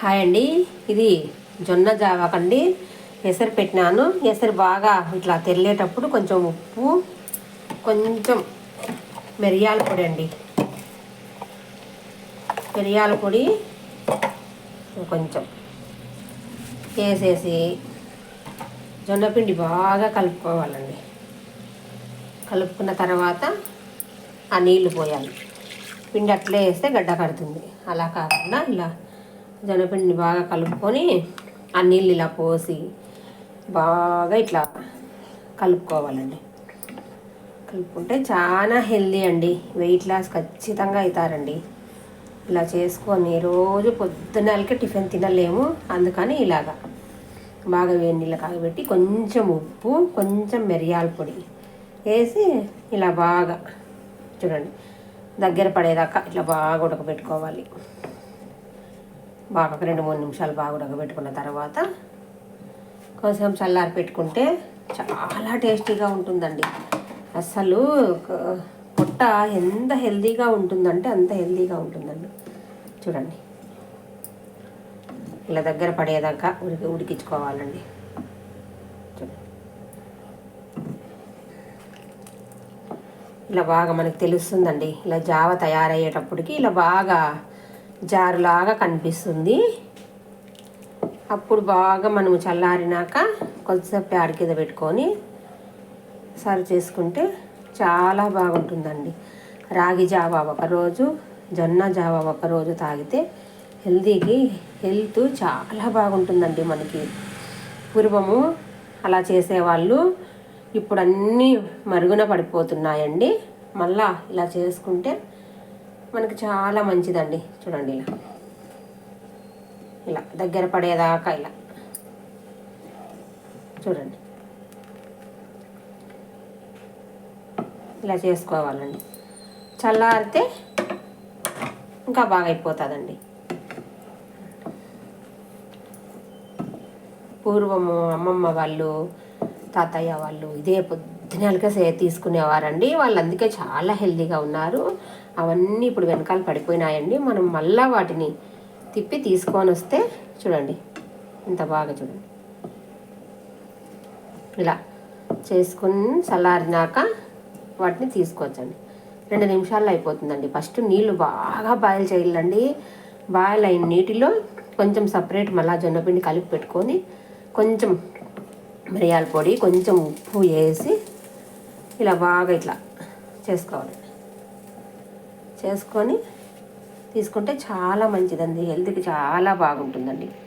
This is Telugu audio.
హాయ్ అండి. ఇది జొన్న జావాకండి ఎసరు పెట్టినాను. ఎసరు బాగా ఇట్లా తెల్లేటప్పుడు కొంచెం ఉప్పు కొంచెం మిరియాల పొడి అండి. మిరియాల పొడి కొంచెం వేసేసి జొన్నపిండి బాగా కలుపుకోవాలండి. కలుపుకున్న తర్వాత ఆ నీళ్ళు పోయాలి. పిండి అట్లే వేస్తే గడ్డ కడుతుంది. అలా కాకుండా ఇలా జొన్నపిండిని బాగా కలుపుకొని ఆ నీళ్ళు ఇలా పోసి బాగా ఇట్లా కలుపుకోవాలండి. కలుపుకుంటే చాలా హెల్దీ అండి. వెయిట్ లాస్ ఖచ్చితంగా అవుతారండి. ఇలా చేసుకొని రోజు పొద్దున్నలకి టిఫిన్ తినలేము. అందుకని ఇలాగా బాగా వేడి నీళ్ళు కాగబెట్టి కొంచెం ఉప్పు కొంచెం మిరియాల పొడి వేసి ఇలా బాగా చూడండి దగ్గర పడేదాకా ఇట్లా బాగా ఉడకబెట్టుకోవాలి. బాగా ఒక రెండు మూడు నిమిషాలు బాగా ఉడకబెట్టుకున్న తర్వాత కొంచెం చల్లారి పెట్టుకుంటే చాలా టేస్టీగా ఉంటుందండి. అసలు పొట్ట ఎంత హెల్దీగా ఉంటుందంటే అంత హెల్దీగా ఉంటుందండి. చూడండి. ఇలా దగ్గర పడేదాకా ఉడికి ఉడికించుకోవాలండి. ఇలా బాగా మనకు తెలుస్తుందండి. ఇలా జావ తయారయ్యేటప్పటికి ఇలా బాగా జారులాగా కనిపిస్తుంది. అప్పుడు బాగా మనము చల్లారినాక కొద్దిసేపు ప్యాడ్ కింద పెట్టుకొని సర్వ్ చేసుకుంటే చాలా బాగుంటుందండి. రాగి జావా ఒకరోజు జొన్న జావా ఒకరోజు తాగితే హెల్తీకి హెల్త్ చాలా బాగుంటుందండి మనకి. పూర్వము అలా చేసేవాళ్ళు ఇప్పుడు అన్నీ మరుగున పడిపోతున్నాయండి. మళ్ళా ఇలా చేసుకుంటే మనకి చాలా మంచిదండి. చూడండి ఇలా. ఇలా దగ్గర పడేదాకా ఇలా. చూడండి. ఇలా చేసుకోవాలండి. చల్లారితే ఇంకా బాగా అయిపోతుందండి పూర్వము అమ్మమ్మ వాళ్ళు తాతయ్య వాళ్ళు ఇదే పొద్దు సే తీసుకునేవారండి. వాళ్ళు అందుకే చాలా హెల్దీగా ఉన్నారు. అవన్నీ ఇప్పుడు వెనకాల పడిపోయినాయండి. మనం మళ్ళా వాటిని తిప్పి తీసుకొని వస్తే చూడండి. ఇంత బాగా చూడండి. ఇలా చేసుకుని చల్లారినాక వాటిని తీసుకోవచ్చండి. రెండు నిమిషాల్లో అయిపోతుందండి. ఫస్ట్ నీళ్ళు బాగా బాయిల్ చేయాలండి. బాయిల్ అయిన నీటిలో కొంచెం సపరేట్ మళ్ళా జొన్నపిండి కలిపి పెట్టుకొని కొంచెం మిరియాల పొడి కొంచెం ఉప్పు వేసి ఇలా బాగా ఇట్లా చేసుకోవాలి. చేసుకొని తీసుకుంటే చాలా మంచిదండి. హెల్త్కి చాలా బాగుంటుందండి.